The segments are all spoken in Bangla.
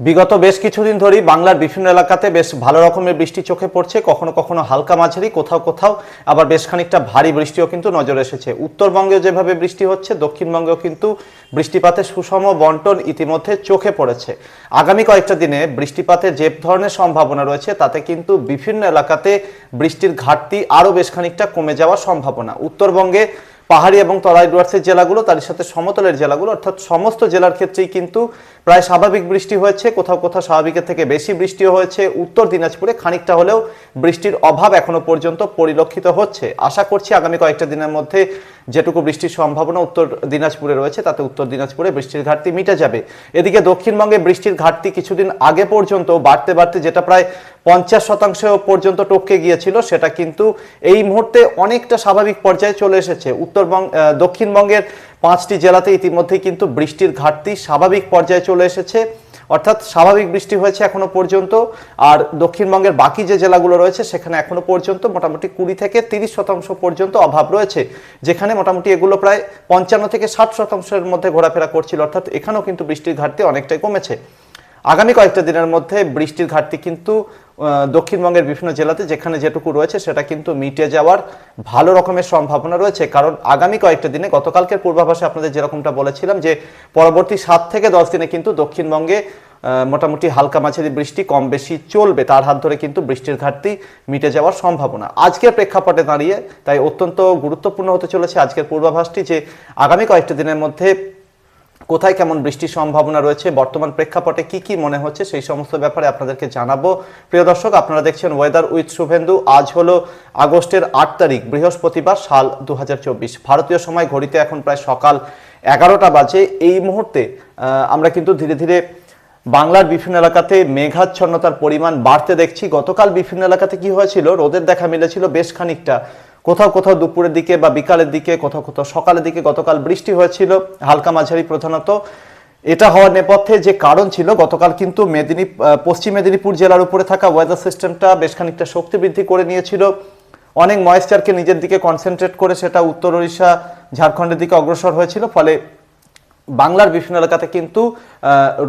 বিগত বেশ কিছুদিন ধরেই বাংলার বিভিন্ন এলাকাতে বেশ ভালো রকমের বৃষ্টি চোখে পড়ছে। কখনো কখনো হালকা মাঝারি, কোথাও কোথাও আবার বেশ খানিকটা ভারী বৃষ্টিও কিন্তু নজরে এসেছে। উত্তরবঙ্গে যেভাবে বৃষ্টি হচ্ছে, দক্ষিণবঙ্গেও কিন্তু বৃষ্টিপাতের সুষম বন্টন ইতিমধ্যে চোখে পড়েছে। আগামী কয়েকটা দিনে বৃষ্টিপাতে যে ধরনের সম্ভাবনা রয়েছে, তাতে কিন্তু বিভিন্ন এলাকাতে বৃষ্টির ঘাটতি আরও বেশ খানিকটা কমে যাওয়ার সম্ভাবনা। উত্তরবঙ্গে পাহাড়ি এবং তরাই ডুয়ার্সের জেলাগুলো, তার সাথে সমতলের জেলাগুলো। অর্থাৎ সমস্ত জেলার ক্ষেত্রেই কিন্তু প্রায় স্বাভাবিক বৃষ্টি হয়েছে, কোথাও কোথাও স্বাভাবিকের থেকে বেশি বৃষ্টিও হয়েছে। উত্তর দিনাজপুরে খানিকটা হলেও বৃষ্টির অভাব এখনও পর্যন্ত পরিলক্ষিত হচ্ছে। আশা করছি আগামী কয়েকটা দিনের মধ্যে যেটুকু বৃষ্টির সম্ভাবনা উত্তর দিনাজপুরে রয়েছে, তাতে উত্তর দিনাজপুরে বৃষ্টির ঘাটতি মিটে যাবে। এদিকে দক্ষিণবঙ্গে বৃষ্টির ঘাটতি কিছুদিন আগে পর্যন্ত বাড়তে বাড়তে যেটা প্রায় পঞ্চাশ শতাংশ পর্যন্ত টপকে গিয়েছিল, সেটা কিন্তু এই মুহূর্তে অনেকটা স্বাভাবিক পর্যায়ে চলে এসেছে। উত্তরবঙ্গ দক্ষিণবঙ্গের পাঁচটি জেলাতে ইতিমধ্যেই কিন্তু বৃষ্টির ঘাটতি স্বাভাবিক পর্যায়ে চলে এসেছে। অর্থাৎ স্বাভাবিক বৃষ্টি হয়েছে এখনও পর্যন্ত, আর দক্ষিণবঙ্গের বাকি যে জেলাগুলো রয়েছে সেখানে এখনও পর্যন্ত মোটামুটি কুড়ি থেকে তিরিশ শতাংশ পর্যন্ত অভাব রয়েছে, যেখানে মোটামুটি এগুলো প্রায় পঞ্চান্ন থেকে ষাট শতাংশের মধ্যে ঘোরাফেরা করছিল, অর্থাৎ এখানেও কিন্তু বৃষ্টির ঘাটতি অনেকটাই কমেছে। আগামী কয়েকটা দিনের মধ্যে বৃষ্টির ঘাটতি কিন্তু দক্ষিণবঙ্গের বিভিন্ন জেলাতে যেখানে যেটুকু রয়েছে সেটা কিন্তু মিটে যাওয়ার ভালো রকমের সম্ভাবনা রয়েছে। কারণ আগামী কয়েকটা দিনে, গতকালকের পূর্বাভাসে আপনাদের যেরকমটা বলেছিলাম যে পরবর্তী সাত থেকে দশ দিনে কিন্তু দক্ষিণবঙ্গে মোটামুটি হালকা মাঝারি বৃষ্টি, কম বেশি চলবে। তার হাত ধরে কিন্তু বৃষ্টির ঘাটতি মিটে যাওয়ার সম্ভাবনা। আজকের প্রেক্ষাপটে দাঁড়িয়ে তাই অত্যন্ত গুরুত্বপূর্ণ হতে চলেছে আজকের পূর্বাভাসটি যে আগামী কয়েকটা দিনের মধ্যে কোথায় কেমন বৃষ্টির সম্ভাবনা রয়েছে, বর্তমান প্রেক্ষাপটে কি কি মনে হচ্ছে, সেই সমস্ত ব্যাপারে আপনাদেরকে জানাব। প্রিয় দর্শক, আপনারা দেখছেন ওয়েদার উইথ শুভেন্দু। আজ হলো আগস্টের আট তারিখ, বৃহস্পতিবার সাল দু হাজার চব্বিশ। ভারতীয় সময় ঘড়িতে এখন প্রায় সকাল এগারোটা বাজে। এই মুহূর্তে আমরা কিন্তু ধীরে ধীরে বাংলার বিভিন্ন এলাকাতে মেঘাচ্ছন্নতার পরিমাণ বাড়তে দেখছি। গতকাল বিভিন্ন এলাকাতে কি হয়েছিল, রোদের দেখা মিলেছিল বেশ খানিকটা। কোথাও কোথাও দুপুরের দিকে বা বিকালের দিকে, কোথাও কোথাও সকালের দিকে গতকাল বৃষ্টি হয়েছিল, হালকা মাঝারি প্রধানত। এটা হওয়ার নেপথ্যে যে কারণ ছিল, গতকাল কিন্তু মেদিনী পশ্চিম মেদিনীপুর জেলার উপরে থাকা ওয়েদার সিস্টেমটা বেশ খানিকটা শক্তি বৃদ্ধি করে নিয়েছিল। অনেক ময়েশ্চারকে নিজের দিকে কনসেন্ট্রেট করে সেটা উত্তর ওড়িশা, ঝাড়খণ্ডের দিকে অগ্রসর হয়েছিল, ফলে বাংলার বিভিন্ন এলাকাতে কিন্তু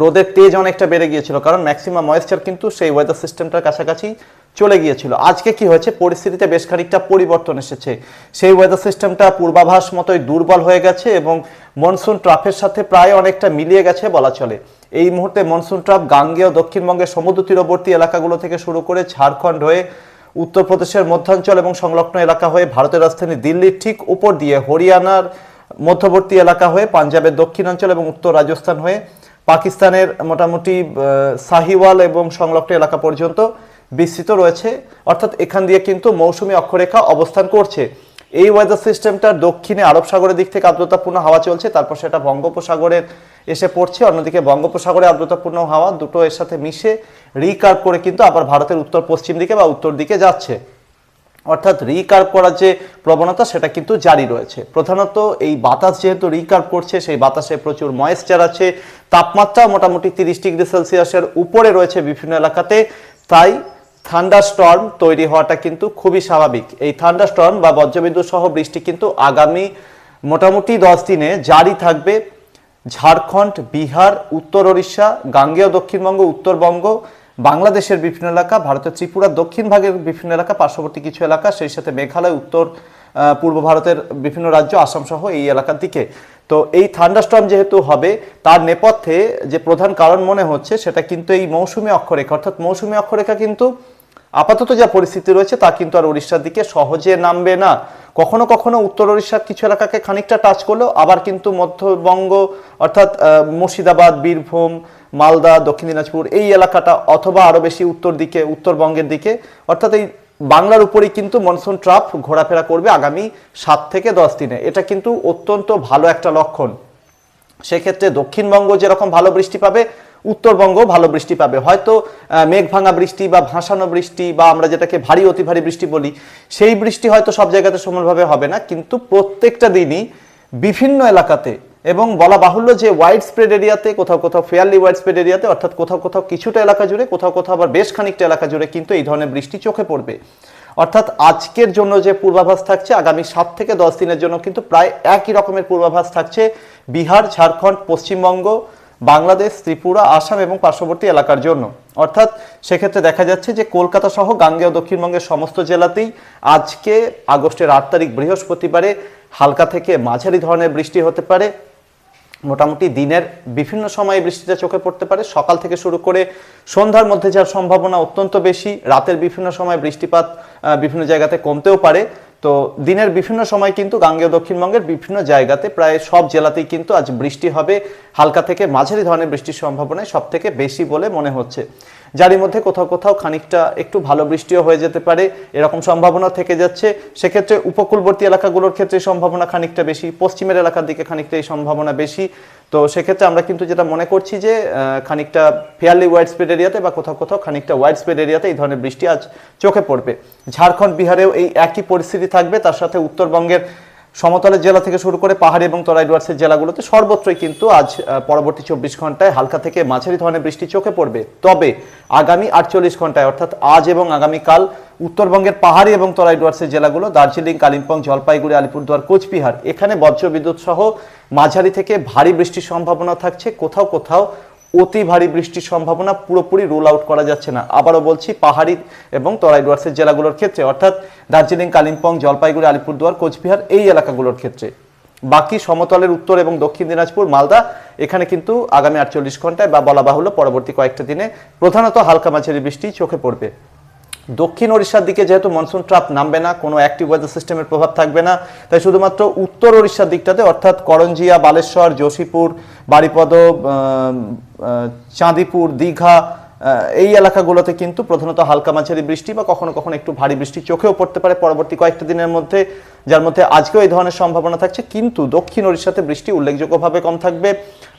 রোদের তেজ অনেকটা বেড়ে গিয়েছিল, কারণ ম্যাক্সিমাম ময়েশ্চার কিন্তু সেই ওয়েদার সিস্টেমটার কাছাকাছি চলে গিয়েছিল। আজকে কি হয়েছে? পরিস্থিতিতে বেশ খানিকটা পরিবর্তন এসেছে। সেই ওয়েদার সিস্টেমটা পূর্বাভাস মতোই দুর্বল হয়ে গেছে এবং মনসুন ট্রাফের সাথে প্রায় অনেকটা মিলিয়ে গেছে বলা চলে। এই মুহূর্তে মনসুন ট্রাফ গাঙ্গেয় দক্ষিণবঙ্গের সমুদ্র তীরবর্তী এলাকাগুলো থেকে শুরু করে ঝাড়খণ্ড হয়ে উত্তরপ্রদেশের মধ্যাঞ্চল এবং সংলগ্ন এলাকা হয়ে ভারতের রাজধানী দিল্লির ঠিক উপর দিয়ে হরিয়ানার মধ্যবর্তী এলাকা হয়ে পাঞ্জাবের দক্ষিণাঞ্চল এবং উত্তর রাজস্থান হয়ে পাকিস্তানের মোটামুটি সাহিওয়াল এবং সংলগ্ন এলাকা পর্যন্ত বিস্তৃত রয়েছে। অর্থাৎ এখান দিয়ে কিন্তু মৌসুমী অক্ষরেখা অবস্থান করছে। এই ওয়েদার সিস্টেমটার দক্ষিণে আরব সাগরের দিক থেকে আর্দ্রতাপূর্ণ হাওয়া চলছে, তারপর সেটা বঙ্গোপসাগরের এসে পড়ছে। অন্যদিকে বঙ্গোপসাগরে আর্দ্রতাপূর্ণ হাওয়া দুটো এর সাথে মিশে রিকার্ভ করে কিন্তু আবার ভারতের উত্তর পশ্চিম দিকে বা উত্তর দিকে যাচ্ছে। অর্থাৎ রিকার্ভ করার যে প্রবণতা, সেটা কিন্তু জারি রয়েছে। প্রধানত এই বাতাস যেহেতু রিকার্ভ করছে, সেই বাতাসে প্রচুর ময়েশ্চার আছে। তাপমাত্রা মোটামুটি তিরিশ ডিগ্রি সেলসিয়াসের উপরে রয়েছে বিভিন্ন এলাকাতে। তাই থান্ডার স্টর্ম তৈরি হওয়াটা কিন্তু খুবই স্বাভাবিক। এই থান্ডার স্টর্ম বা বজ্রবিদ্যুৎ সহ বৃষ্টি কিন্তু আগামী মোটামুটি দশ দিনে জারি থাকবে। ঝাড়খণ্ড, বিহার, উত্তর ওড়িশা, গাঙ্গেয় দক্ষিণবঙ্গ, উত্তরবঙ্গ, বাংলাদেশের বিভিন্ন এলাকা, ভারতের ত্রিপুরা, দক্ষিণ ভাগের বিভিন্ন এলাকা, পার্শ্ববর্তী কিছু এলাকা, সেই সাথে মেঘালয়, উত্তর পূর্ব ভারতের বিভিন্ন রাজ্য, আসাম সহ এই এলাকার দিকে। তো এই থান্ডারস্টর্ম যেহেতু হবে, তার নেপথ্যে যে প্রধান কারণ মনে হচ্ছে, সেটা কিন্তু এই মৌসুমী অক্ষরেখা, অর্থাৎ মৌসুমী অক্ষরেখা কিন্তু আপাতত যা পরিস্থিতি রয়েছে তা কিন্তু আর উড়িষ্যার দিকে সহজে নামবে না। কখনো কখনো উত্তর উড়িষ্যার কিছু এলাকাকে খানিকটা টাচ করলেও আবার কিন্তু মধ্যবঙ্গ, অর্থাৎ মুর্শিদাবাদ, বীরভূম, মালদা, দক্ষিণ দিনাজপুর এই এলাকাটা অথবা আরও বেশি উত্তর দিকে, উত্তরবঙ্গের দিকে, অর্থাৎ এই বাংলার উপরেই কিন্তু মনসুন ট্রাপ ঘোরাফেরা করবে আগামী সাত থেকে দশ দিনে। এটা কিন্তু অত্যন্ত ভালো একটা লক্ষণ। সেক্ষেত্রে দক্ষিণবঙ্গ যেরকম ভালো বৃষ্টি পাবে উত্তরবঙ্গ ভালো বৃষ্টি পাবে। হয়তো মেঘ ভাঙা বৃষ্টি বা ভাসানো বৃষ্টি বা আমরা যেটাকে ভারী, অতি ভারী বৃষ্টি বলি, সেই বৃষ্টি হয়তো সব জায়গাতে সমানভাবে হবে না। কিন্তু প্রত্যেকটা দিনই বিভিন্ন এলাকাতে এবং বলা বাহুল্য যে ওয়াইড স্প্রেড এরিয়াতে কোথাও কোথাও ফেয়ারলি ওয়াইড স্প্রেড এরিয়াতে, অর্থাৎ কোথাও কোথাও কিছুটা এলাকা জুড়ে, কোথাও কোথাও আবার বেশ খানিকটা এলাকা জুড়ে কিন্তু এই ধরনের বৃষ্টি চোখে পড়বে। অর্থাৎ আজকের জন্য যে পূর্বাভাস থাকছে, আগামী সাত থেকে দশ দিনের জন্য কিন্তু প্রায় একই রকমের পূর্বাভাস থাকছে বিহার, ঝাড়খণ্ড, পশ্চিমবঙ্গ বাংলাদেশ, ত্রিপুরা, আসাম এবং পার্শ্ববর্তী এলাকার জন্য। অর্থাৎ সেক্ষেত্রে দেখা যাচ্ছে যে কলকাতা সহ গাঙ্গেয় দক্ষিণবঙ্গের সমস্ত জেলাতেই আজকে আগস্টের আট তারিখ বৃহস্পতিবারে হালকা থেকে মাঝারি ধরনের বৃষ্টি হতে পারে। মোটামুটি দিনের বিভিন্ন সময়ে বৃষ্টিটা চোখে পড়তে পারে। সকাল থেকে শুরু করে সন্ধ্যার মধ্যে যার সম্ভাবনা অত্যন্ত বেশি। রাতের বিভিন্ন সময় বৃষ্টিপাত বিভিন্ন জায়গাতে কমতেও পারে। তো দিনের বিভিন্ন সময় কিন্তু গাঙ্গেয় দক্ষিণবঙ্গের বিভিন্ন জায়গাতে প্রায় সব জেলাতেই কিন্তু আজ বৃষ্টি হবে। হালকা থেকে মাঝারি ধরনের বৃষ্টির সম্ভাবনায় সব থেকে বেশি বলে মনে হচ্ছে। যারই মধ্যে কোথাও কোথাও খানিকটা একটু ভালো বৃষ্টিও হয়ে যেতে পারে, এরকম সম্ভাবনা থেকে যাচ্ছে। সেক্ষেত্রে উপকূলবর্তী এলাকাগুলোর ক্ষেত্রে সম্ভাবনা খানিকটা বেশি, পশ্চিমের এলাকার দিকে খানিকটা এই সম্ভাবনা বেশি। তো সেক্ষেত্রে আমরা কিন্তু যেটা মনে করছি যে খানিকটা ফেয়ারলি ওয়াইড স্প্রেড এরিয়াতে বা কোথাও কোথাও খানিকটা ওয়াইড স্প্রেড এরিয়াতে এই ধরনের বৃষ্টি আজ চোখে পড়বে। ঝাড়খণ্ড, বিহারেও এই একই পরিস্থিতি থাকবে, তার সাথে উত্তরবঙ্গের সমতলের জেলা থেকে শুরু করে পাহাড়ি এবং তরাই ডুয়ার্সের জেলাগুলোতে সর্বত্রই কিন্তু আজ পরবর্তী চব্বিশ ঘন্টায় হালকা থেকে মাঝারি ধরনের বৃষ্টি চোখে পড়বে। তবে আগামী আটচল্লিশ ঘন্টায়, অর্থাৎ আজ এবং আগামীকাল, উত্তরবঙ্গের পাহাড়ি এবং তরাই ডুয়ার্সের জেলাগুলো, দার্জিলিং, কালিম্পং, জলপাইগুড়ি, আলিপুরদুয়ার, কোচবিহার, এখানে বজ্রবিদ্যুৎ সহ মাঝারি থেকে ভারী বৃষ্টির সম্ভাবনা থাকছে। কোথাও কোথাও অতি ভারী বৃষ্টির সম্ভাবনা পুরোপুরি রুল আউট করা যাচ্ছে না। আবারও বলছি, পাহাড়ি এবং তরাই ডুয়ার্সের জেলাগুলোর ক্ষেত্রে, অর্থাৎ দার্জিলিং, কালিম্পং, জলপাইগুড়ি, আলিপুরদুয়ার, কোচবিহার এই এলাকাগুলোর ক্ষেত্রে। বাকি সমতলের উত্তর এবং দক্ষিণ দিনাজপুর, মালদা, এখানে কিন্তু আগামী আটচল্লিশ ঘন্টায় বা বলা বাহুল্য পরবর্তী কয়েকটা দিনে প্রধানত হালকা মাঝারি বৃষ্টি চোখে পড়বে। দক্ষিণ ওড়িশার দিকে যেহেতু মনসুন ট্রাপ নামবে না কোনো অ্যাক্টিভ ওয়েদার সিস্টেমের প্রভাব থাকবে না তাই শুধুমাত্র উত্তর ওড়িশার দিকটাতে অর্থাৎ করঞ্জিয়া বালেশ্বর যোশীপুর আহ, চাঁদিপুর দীঘা এই এলাকাগুলোতে কিন্তু প্রধানত হালকা মাঝারি বৃষ্টি বা কখনো কখনো একটু ভারী বৃষ্টি চোখেও পড়তে পারে। পরবর্তী কয়েকটা দিনের মধ্যে, যার মধ্যে আজকেও এই ধরনের সম্ভাবনা থাকছে। কিন্তু দক্ষিণ ওড়িশাতে বৃষ্টি উল্লেখযোগ্যভাবে কম থাকবে।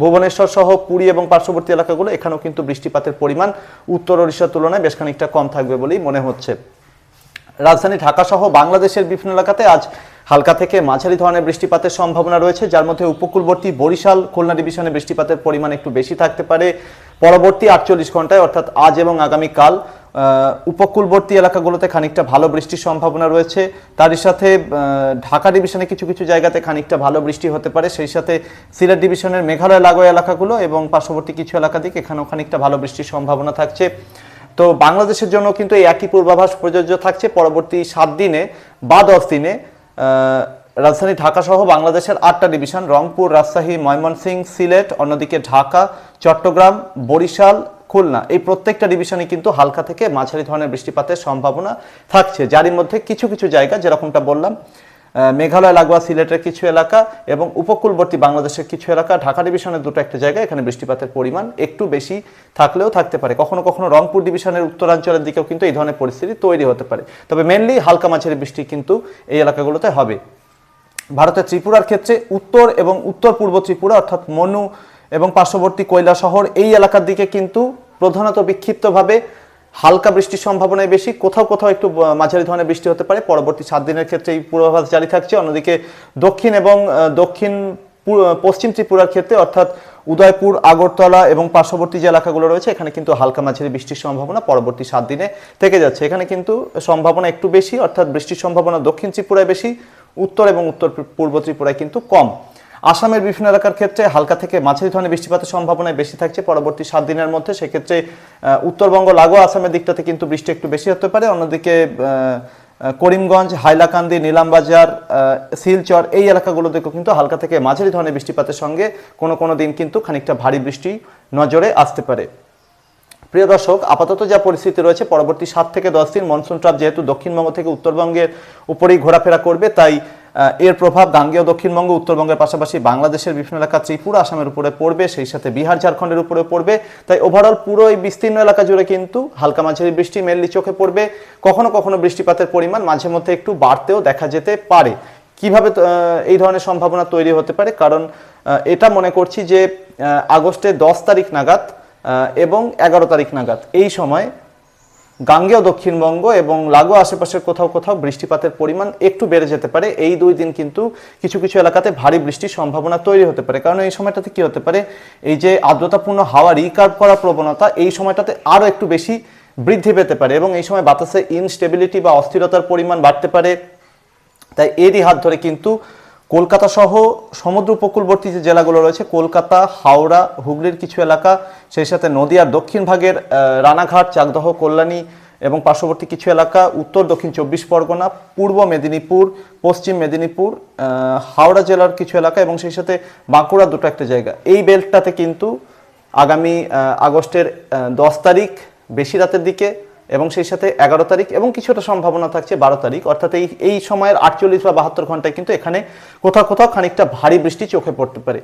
ভুবনেশ্বর সহ পুরী এবং পার্শ্ববর্তী এলাকাগুলো, এখানেও কিন্তু বৃষ্টিপাতের পরিমাণ উত্তর ওড়িশার তুলনায় বেশ খানিকটা কম থাকবে বলেই মনে হচ্ছে। রাজধানী ঢাকা সহ বাংলাদেশের বিভিন্ন এলাকাতে আজ হালকা থেকে মাঝারি ধরনের বৃষ্টিপাতের সম্ভাবনা রয়েছে। যার মধ্যে উপকূলবর্তী বরিশাল, খুলনা ডিভিশনে বৃষ্টিপাতের পরিমাণ একটু বেশি থাকতে পারে। পরবর্তী আটচল্লিশ ঘন্টায়, অর্থাৎ আজ এবং আগামীকাল উপকূলবর্তী এলাকাগুলোতে খানিকটা ভালো বৃষ্টির সম্ভাবনা রয়েছে। তারই সাথে ঢাকা ডিভিশনে কিছু কিছু জায়গাতে খানিকটা ভালো বৃষ্টি হতে পারে। সেই সাথে সিলেট ডিভিশনের মেঘালয়, লাগোয়া এলাকাগুলো এবং পার্শ্ববর্তী কিছু এলাকা দিকে এখানেও খানিকটা ভালো বৃষ্টির সম্ভাবনা থাকছে। তো বাংলাদেশের জন্য কিন্তু এই একই পূর্বাভাস প্রযোজ্য থাকছে। পরবর্তী সাত দিনে বা দশ দিনে রাজধানী ঢাকা সহ বাংলাদেশের আটটা ডিভিশন, রংপুর, রাজশাহী ময়মনসিংহ সিলেট, অন্যদিকে ঢাকা, চট্টগ্রাম, বরিশাল, খুলনা এই প্রত্যেকটা ডিভিশনে কিন্তু হালকা থেকে মাঝারি ধরনের বৃষ্টিপাতের সম্ভাবনা থাকছে। যারই মধ্যে কিছু কিছু জায়গা যেরকমটা বললাম মেঘালয়, লাগোয়া, সিলেটের কিছু এলাকা এবং উপকূলবর্তী বাংলাদেশের কিছু এলাকা, ঢাকা ডিভিশনের দুটো একটা জায়গা, এখানে বৃষ্টিপাতের পরিমাণ একটু বেশি থাকলেও থাকতে পারে। কখনো কখনো রংপুর ডিভিশনের উত্তরাঞ্চলের দিকেও কিন্তু এই ধরনের পরিস্থিতি তৈরি হতে পারে। তবে মেনলি হালকা মাঝারি বৃষ্টি কিন্তু এই এলাকাগুলোতে হবে। ভারতের ত্রিপুরার ক্ষেত্রে উত্তর এবং উত্তর পূর্ব ত্রিপুরা, অর্থাৎ মনু এবং পার্শ্ববর্তী কয়লা শহর এই এলাকার দিকে কিন্তু প্রধানত বিক্ষিপ্তভাবে হালকা বৃষ্টির সম্ভাবনায় বেশি। কোথাও কোথাও একটু মাঝারি ধরনের বৃষ্টি হতে পারে। পরবর্তী সাত দিনের ক্ষেত্রে এই পূর্বাভাস জারি থাকছে। অন্যদিকে দক্ষিণ এবং দক্ষিণ পশ্চিম ত্রিপুরার ক্ষেত্রে, অর্থাৎ উদয়পুর, আগরতলা এবং পার্শ্ববর্তী যে এলাকাগুলো রয়েছে, এখানে কিন্তু হালকা মাঝারি বৃষ্টির সম্ভাবনা পরবর্তী সাত দিনে থেকে যাচ্ছে। এখানে কিন্তু সম্ভাবনা একটু বেশি, অর্থাৎ বৃষ্টির সম্ভাবনা দক্ষিণ ত্রিপুরায় বেশি, উত্তর এবং উত্তর পূর্ব ত্রিপুরায় কিন্তু কম। আসামের বিভিন্ন এলাকার ক্ষেত্রে হালকা থেকে মাঝারি ধরনের বৃষ্টিপাতের সম্ভাবনা বেশি থাকছে পরবর্তী সাত দিনের মধ্যে। সেক্ষেত্রে উত্তরবঙ্গ, লাগোয়া, আসামের দিকটাতে কিন্তু বৃষ্টি একটু বেশি হতে পারে। অন্যদিকে করিমগঞ্জ, হাইলাকান্দি, নীলামবাজার শিলচর এই এলাকাগুলোতেও কিন্তু হালকা থেকে মাঝারি ধরনের বৃষ্টিপাতের সঙ্গে কোনো কোনো দিন কিন্তু খানিকটা ভারী বৃষ্টি নজরে আসতে পারে। প্রিয় দর্শক, আপাতত যা পরিস্থিতি রয়েছে, পরবর্তী সাত থেকে দশ দিন মনসুন ট্রাপ যেহেতু দক্ষিণবঙ্গ থেকে উত্তরবঙ্গের উপরেই ঘোরাফেরা করবে, তাই এর প্রভাব গাঙ্গেয় দক্ষিণবঙ্গ, উত্তরবঙ্গের পাশাপাশি বাংলাদেশের বিভিন্ন এলাকা ত্রিপুরা আসামের উপরে পড়বে, সেই সাথে বিহার, ঝাড়খণ্ডের উপরে পড়বে। তাই ওভারঅল পুরো এই বিস্তীর্ণ এলাকা জুড়ে কিন্তু হালকা মাঝারি বৃষ্টি মেনলি চোখে পড়বে। কখনো কখনো বৃষ্টিপাতের পরিমাণ মাঝে মধ্যে একটু বাড়তেও দেখা যেতে পারে। কীভাবে এই ধরনের সম্ভাবনা তৈরি হতে পারে? কারণ এটা মনে করছি যে আগস্টের দশ তারিখ নাগাদ এবং এগারো তারিখ নাগাদ, এই সময় গাঙ্গেয় দক্ষিণবঙ্গ এবং লাগোয়া আশেপাশের কোথাও কোথাও বৃষ্টিপাতের পরিমাণ একটু বেড়ে যেতে পারে। এই দুই দিন কিন্তু কিছু কিছু এলাকাতে ভারী বৃষ্টির সম্ভাবনা তৈরি হতে পারে। কারণ এই সময়টাতে কি হতে পারে? এই যে আর্দ্রতাপূর্ণ হাওয়া রিকার্ভ করার প্রবণতা, এই সময়টাতে আরও একটু বেশি বৃদ্ধি পেতে পারে এবং এই সময় বাতাসে ইনস্টেবিলিটি বা অস্থিরতার পরিমাণ বাড়তে পারে। তাই এরই হাত ধরে কিন্তু কলকাতা সহ সমুদ্র উপকূলবর্তী যে জেলাগুলো রয়েছে, কলকাতা, হাওড়া, হুগলির কিছু এলাকা, সেই সাথে নদিয়ার দক্ষিণ ভাগের রানাঘাট, চাকদহ, কল্যাণী এবং পার্শ্ববর্তী কিছু এলাকা, উত্তর, দক্ষিণ চব্বিশ পরগনা, পূর্ব মেদিনীপুর, পশ্চিম মেদিনীপুর হাওড়া জেলার কিছু এলাকা এবং সেই সাথে বাঁকুড়া দুটো একটা জায়গা। এই বেল্টটাতে কিন্তু আগামী আগস্টের দশ তারিখ, বেশি রাতের দিকে এবং সেই সাথে এগারো তারিখ এবং কিছুটা সম্ভাবনা থাকছে বারো তারিখ। অর্থাৎ এই এই সময়ের আটচল্লিশ বা বাহাত্তর ঘন্টায় কিন্তু এখানে কোথাও কোথাও খানিকটা ভারী বৃষ্টি চোখে পড়তে পারে।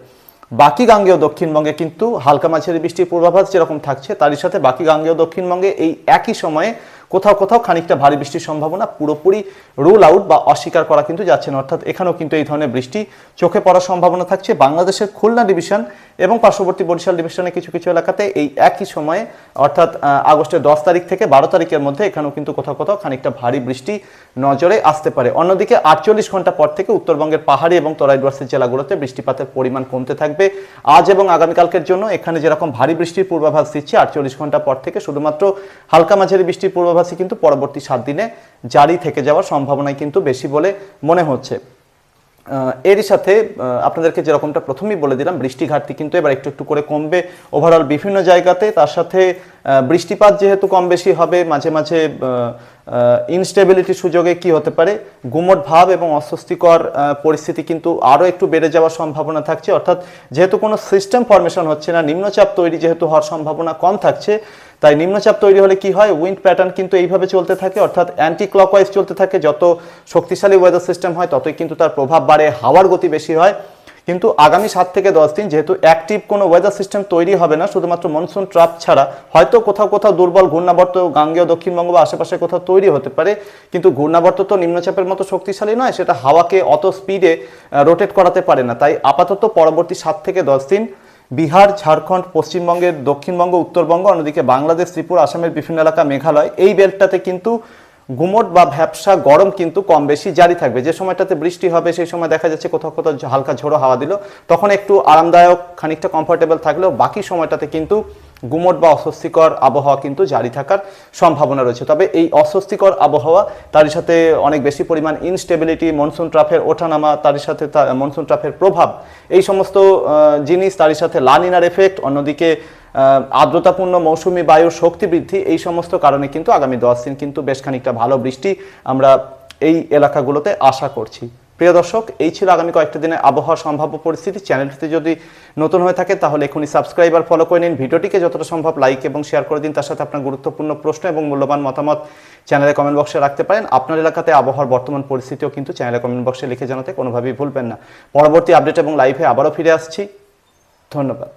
বাকি গাঙ্গেয় দক্ষিণবঙ্গে কিন্তু হালকা মাঝারি বৃষ্টির পূর্বাভাস যেরকম থাকছে, তারই সাথে বাকি গাঙ্গেয় দক্ষিণবঙ্গে এই একই সময়ে কোথাও কোথাও খানিকটা ভারী বৃষ্টির সম্ভাবনা, পুরোপুরি রুল আউট বা অস্বীকার করা কিন্তু যাচ্ছে না। অর্থাৎ এখানেও কিন্তু এই ধরনের বৃষ্টি চোখে পড়ার সম্ভাবনা থাকছে। বাংলাদেশের খুলনা ডিভিশন এবং পার্শ্ববর্তী বরিশাল ডিভিশনের কিছু কিছু এলাকাতে এই একই সময়ে, অর্থাৎ আগস্টের দশ তারিখ থেকে বারো তারিখের মধ্যে এখানেও কিন্তু কোথাও কোথাও খানিকটা ভারী বৃষ্টি নজরে আসতে পারে। অন্যদিকে আটচল্লিশ ঘণ্টা পর থেকে উত্তরবঙ্গের পাহাড়ি এবং তরাইডুয়ার্সের জেলাগুলোতে বৃষ্টিপাতের পরিমাণ কমতে থাকবে। আজ এবং আগামীকালকের জন্য এখানে যেরকম ভারী বৃষ্টির পূর্বাভাস দিচ্ছে, আটচল্লিশ ঘণ্টা পর থেকে শুধুমাত্র হালকা মাঝারি বৃষ্টির পূর্বাভাসই কিন্তু পরবর্তী সাত দিনে জারি থেকে যাওয়ার সম্ভাবনাই কিন্তু বেশি বলে মনে হচ্ছে। এরই সাথে আপনাদেরকে যেরকমটা প্রথমেই বলে দিলাম, বৃষ্টি ঘাটতি কিন্তু এবার একটু একটু করে কমবে ওভারঅল বিভিন্ন জায়গাতে। তার সাথে বৃষ্টিপাত যেহেতু কম বেশি হবে, মাঝে মাঝে ইনস্টেবিলিটির সুযোগে কি হতে পারে? গুমট ভাব এবং অস্বস্তিকর পরিস্থিতি কিন্তু আরও একটু বেড়ে যাওয়ার সম্ভাবনা থাকছে। অর্থাৎ যেহেতু কোনো সিস্টেম ফরমেশন হচ্ছে না, নিম্নচাপ তৈরি যেহেতু হওয়ার সম্ভাবনা কম থাকছে তাই নিম্নচাপ তৈরি হলে কি হয়? উইন্ড প্যাটার্ন কিন্তু এইভাবে চলতে থাকে, অর্থাৎ অ্যান্টি ক্লকওয়াইজ চলতে থাকে। যত শক্তিশালী ওয়েদার সিস্টেম হয়, ততই কিন্তু তার প্রভাব বাড়ে, হাওয়ার গতি বেশি হয়। কিন্তু আগামী সাত থেকে দশ দিন যেহেতু অ্যাক্টিভ কোনো ওয়েদার সিস্টেম তৈরি হবে না, শুধুমাত্র মনসুন ট্রাপ ছাড়া, হয়তো কোথাও কোথাও দুর্বল ঘূর্ণাবর্ত, গাঙ্গেয়, দক্ষিণবঙ্গ বা আশেপাশে কোথাও তৈরি হতে পারে। কিন্তু ঘূর্ণাবর্ত তো নিম্নচাপের মতো শক্তিশালী নয়, সেটা হাওয়াকে অত স্পিডে রোটেট করাতে পারে না। তাই আপাতত পরবর্তী সাত থেকে দশ দিন বিহার, ঝাড়খণ্ড, পশ্চিমবঙ্গের দক্ষিণবঙ্গ, উত্তরবঙ্গ, অন্যদিকে বাংলাদেশ, ত্রিপুরা, আসামের বিভিন্ন এলাকা মেঘালয়, এই বেল্টটাতে কিন্তু গুমট বা ভ্যাবসা গরম কিন্তু কম বেশি জারি থাকবে। যে সময়টাতে বৃষ্টি হবে, সেই সময় দেখা যাচ্ছে কোথাও কোথাও হালকা ঝোড়ো হাওয়া দিল। তখন একটু আরামদায়ক, খানিকটা কমফোর্টেবল থাকলেও বাকি সময়টাতে কিন্তু গুমট বা অস্বস্তিকর আবহাওয়া কিন্তু জারি থাকার সম্ভাবনা রয়েছে। তবে এই অস্বস্তিকর আবহাওয়া তারই সাথে অনেক বেশি পরিমাণ ইনস্টেবিলিটি মনসুন ট্রাফের ওঠানামা তারই সাথে মনসুন ট্রাফের প্রভাব, এই সমস্ত জিনিস তারই সাথে লানিনার এফেক্ট অন্যদিকে আর্দ্রতাপূর্ণ মৌসুমি বায়ুর শক্তি বৃদ্ধি, এই সমস্ত কারণে কিন্তু আগামী দশ দিন কিন্তু বেশ খানিকটা ভালো বৃষ্টি আমরা এই এলাকাগুলোতে আশা করছি। প্রিয় দর্শক, এই ছিল আগামী কয়েকটা দিনের আবহাওয়া সম্ভাব্য পরিস্থিতি। চ্যানেলটিতে যদি নতুন হয়ে থাকে, তাহলে এখনই সাবস্ক্রাইব আর ফলো করে নিন। ভিডিওটিকে যতটা সম্ভব লাইক এবং শেয়ার করে দিন। তার সাথে আপনার গুরুত্বপূর্ণ প্রশ্ন এবং মূল্যবান মতামত চ্যানেলে কমেন্ট বক্সে রাখতে পারেন। আপনার এলাকাতে আবহাওয়ার বর্তমান পরিস্থিতিও কিন্তু চ্যানেলে কমেন্ট বক্সে লিখে জানাতে কোনোভাবেই ভুলবেন না। পরবর্তী আপডেট এবং লাইভে আবারও ফিরে আসছি। ধন্যবাদ।